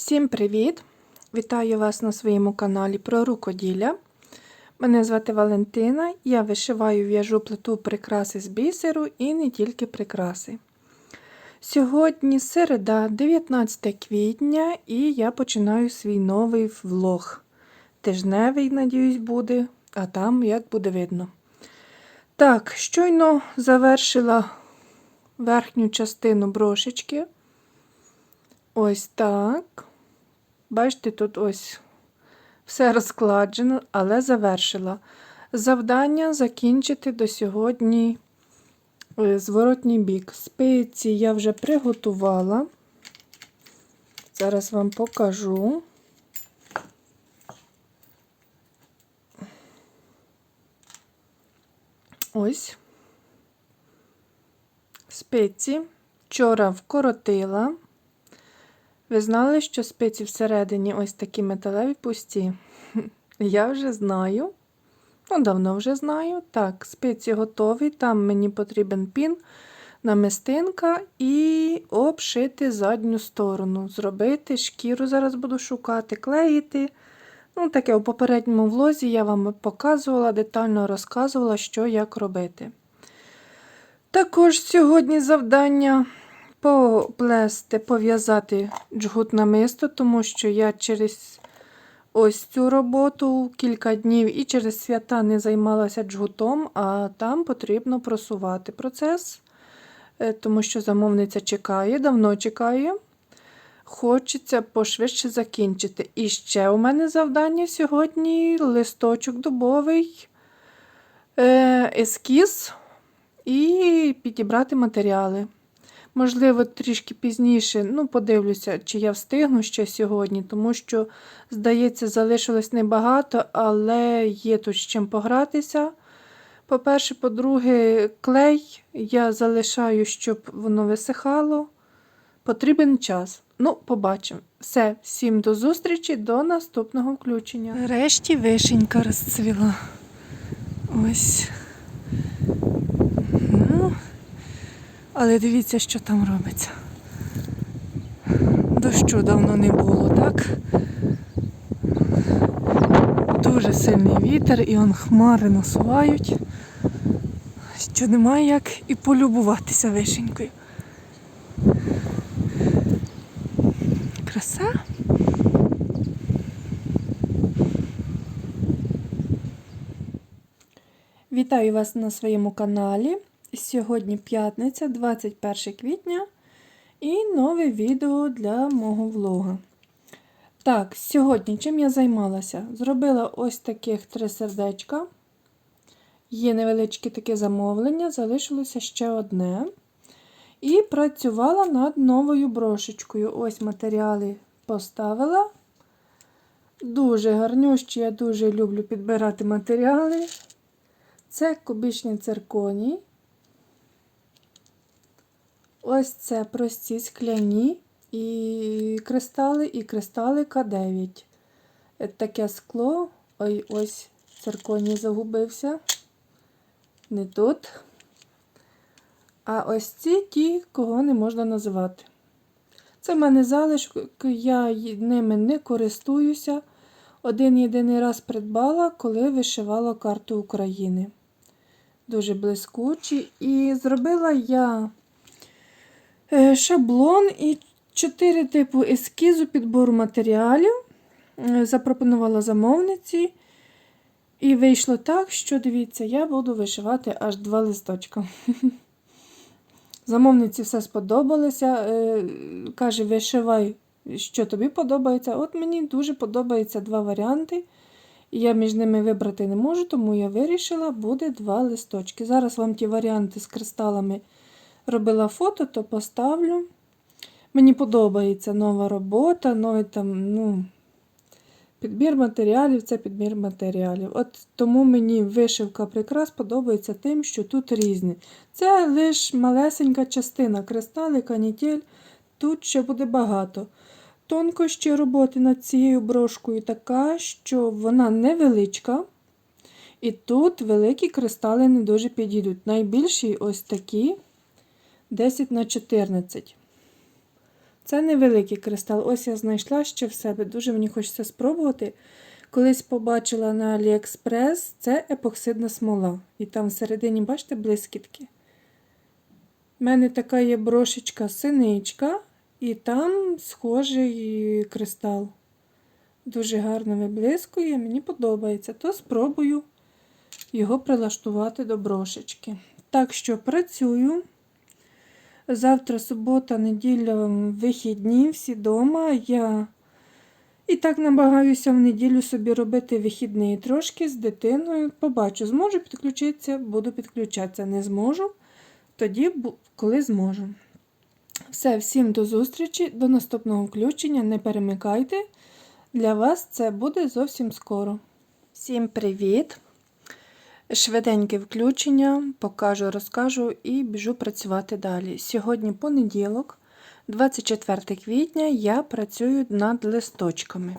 Всім привіт! Вітаю вас на своєму каналі про рукоділля. Мене звати Валентина, я вишиваю в'яжу плиту прикраси з бісеру і не тільки прикраси. Сьогодні середа, 19 квітня, і я починаю свій новий влог. Тижневий, надіюсь, буде, а там як буде видно. Так, щойно завершила верхню частину брошечки. Ось так. Бачите, тут ось все розкладено, але завершила. Завдання закінчити до сьогодні е, зворотній бік. Спиці я вже приготувала. Зараз вам покажу. Ось. Спиці. Вчора вкоротила. Ви знали, що спиці всередині ось такі металеві пусті? Я вже знаю. Ну, давно вже знаю. Так, спиці готові. Там мені потрібен пін, намистинка і обшити задню сторону. Зробити шкіру зараз буду шукати, клеїти. Ну, таке у попередньому влозі я вам показувала, детально розказувала, що як робити. Також сьогодні завдання поплести, пов'язати джгут намисто, тому що я через ось цю роботу кілька днів і через свята не займалася джгутом, а там потрібно просувати процес, е, тому що замовниця чекає, давно чекає. Хочеться пошвидше закінчити. І ще у мене завдання сьогодні листочок дубовий, е, ескіз і підібрати матеріали. Можливо, трішки пізніше, ну, подивлюся, чи я встигну ще сьогодні, тому що, здається, залишилось небагато, але є тут з чим погратися. По-перше, по-друге, клей я залишаю, щоб воно висихало. Потрібен час. Ну, побачимо. Все, всім до зустрічі, до наступного включення. Нарешті вишенька розцвіла. Ось. Ну, але дивіться, що там робиться. Дощу давно не було, так? Дуже сильний вітер і он хмари насувають, що немає як і полюбуватися вишенькою. Краса. Вітаю вас на своєму каналі. Сьогодні п'ятниця, 21 квітня, і нове відео для мого влога. Так, сьогодні чим я займалася? Зробила ось таких три сердечка. Є невеличке таке замовлення, залишилося ще одне. І працювала над новою брошечкою. Ось матеріали поставила. Дуже гарнющі, я дуже люблю підбирати матеріали. Це кубічні цирконії. Ось це прості скляні і кристали, і кристали К9. Таке скло. Ой, ось цирконій загубився. Не тут. А ось ці ті, кого не можна називати. Це в мене залишки, я ними не користуюся. Один єдиний раз придбала, коли вишивала карту України. Дуже блискучі. І зробила я Е, шаблон і чотири типу ескізу підбору матеріалів. Е, запропонувала замовниці. І вийшло так, що, дивіться, я буду вишивати аж два листочка. Замовниці все сподобалося. Е, каже, вишивай, що тобі подобається. От мені дуже подобаються два варіанти. Я між ними вибрати не можу, тому я вирішила, буде два листочки. Зараз вам ті варіанти з кристалами робила фото, то поставлю. Мені подобається нова робота, новий там, ну, підбір матеріалів це підбір матеріалів. От Тому мені вишивка прикрас подобається тим, що тут різні. Це лише малесенька частина кристали, канітель, тут ще буде багато. Тонкощі роботи над цією брошкою така, що вона невеличка. І тут великі кристали не дуже підійдуть. Найбільші ось такі. 10 на 14. Це невеликий кристал. Ось я знайшла ще в себе. Дуже мені хочеться спробувати. Колись побачила на AliExpress, це епоксидна смола. І там всередині, бачите, блискітки. У мене така є брошечка синичка, і там схожий кристал. Дуже гарно виблискує, мені подобається. То спробую його прилаштувати до брошечки. Так що працюю. Завтра субота, неділя, вихідні, всі вдома. Я і так намагаюся в неділю собі робити вихідний трошки з дитиною. Побачу, зможу підключитися, буду підключатися. Не зможу, тоді, коли зможу. Все, всім до зустрічі, до наступного включення. Не перемикайте. Для вас це буде зовсім скоро. Всім привіт! Швиденьке включення, покажу, розкажу і біжу працювати далі. Сьогодні понеділок, 24 квітня, я працюю над листочками.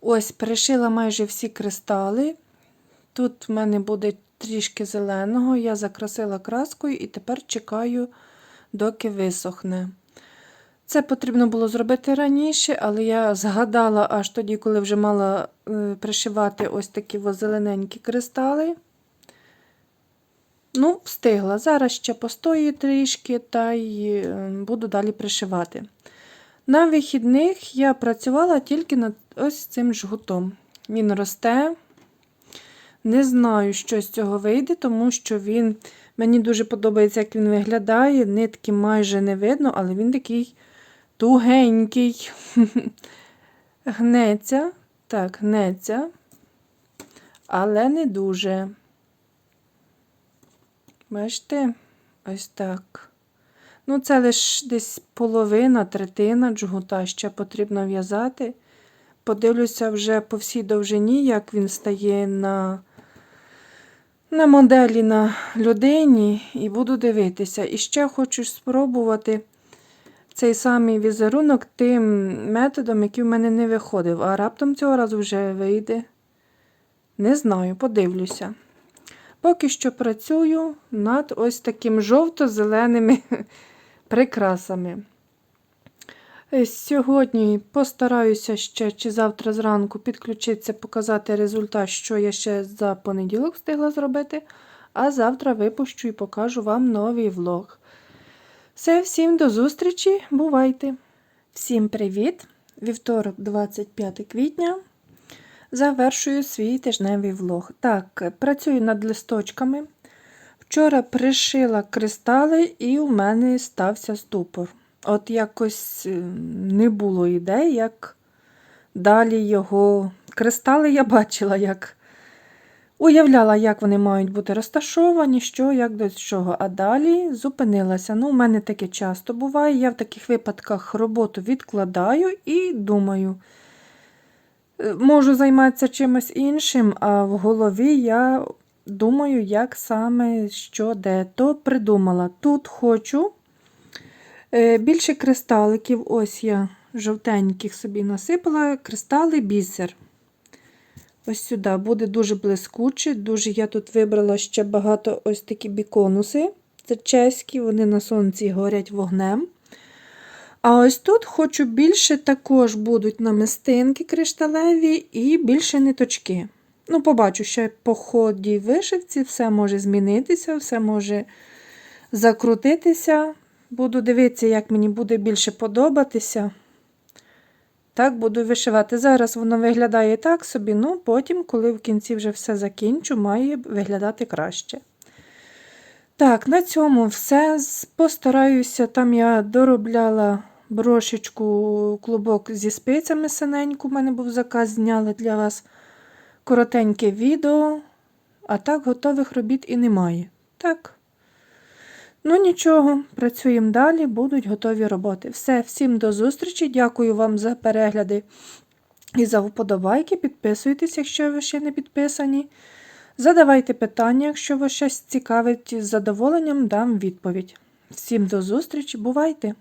Ось, перешила майже всі кристали. Тут в мене буде трішки зеленого, я закрасила краскою і тепер чекаю, доки висохне. Це потрібно було зробити раніше, але я згадала аж тоді, коли вже мала е, пришивати ось такі зелененькі кристали. Ну, встигла. Зараз ще постою трішки та й е, буду далі пришивати. На вихідних я працювала тільки над ось цим жгутом. Він росте. Не знаю, що з цього вийде, тому що він мені дуже подобається, як він виглядає. Нитки майже не видно, але він такий тугенький. Гнеться. Так, гнеться, але не дуже. Бачите? Ось так. Ну, це лише десь половина, третина джгута ще потрібно в'язати. Подивлюся вже по всій довжині, як він стає на, на моделі на людині, і буду дивитися. І ще хочу спробувати цей самий візерунок тим методом, який в мене не виходив. А раптом цього разу вже вийде. Не знаю, подивлюся. Поки що працюю над ось таким жовто-зеленими прикрасами. Сьогодні постараюся ще чи завтра зранку підключитися, показати результат, що я ще за понеділок встигла зробити. А завтра випущу і покажу вам новий влог. Все, всім до зустрічі, бувайте! Всім привіт! Вівторок, 25 квітня. Завершую свій тижневий влог. Так, працюю над листочками. Вчора пришила кристали, і у мене стався ступор. От якось е, не було ідей, як далі його. Кристали я бачила, як уявляла, як вони мають бути розташовані, що, як до чого. А далі зупинилася. Ну, у мене таке часто буває. Я в таких випадках роботу відкладаю і думаю. Е, Можу займатися чимось іншим, а в голові я думаю, як саме що де. То придумала. Тут хочу е, більше кристаликів. Ось я жовтеньких собі насипала. Кристали бісер. Ось сюди буде дуже блискуче. Дуже я тут вибрала ще багато ось такі біконуси. Це чеські, вони на сонці горять вогнем. А ось тут хочу більше також будуть намистинки кришталеві і більше ниточки. Ну, побачу, що по ході вишивці все може змінитися, все може закрутитися. Буду дивитися, як мені буде більше подобатися. Так, буду вишивати. Зараз воно виглядає так собі, ну потім, коли в кінці вже все закінчу, має виглядати краще. Так, на цьому все. Постараюся, там я доробляла брошечку клубок зі спицями синеньку. У мене був заказ, зняла для вас коротеньке відео. А так, готових робіт і немає. Так. Ну нічого, працюємо далі, будуть готові роботи. Все, всім до зустрічі. Дякую вам за перегляди і за вподобайки. Підписуйтесь, якщо ви ще не підписані. Задавайте питання, якщо вас щось цікавить, з задоволенням дам відповідь. Всім до зустрічі, бувайте!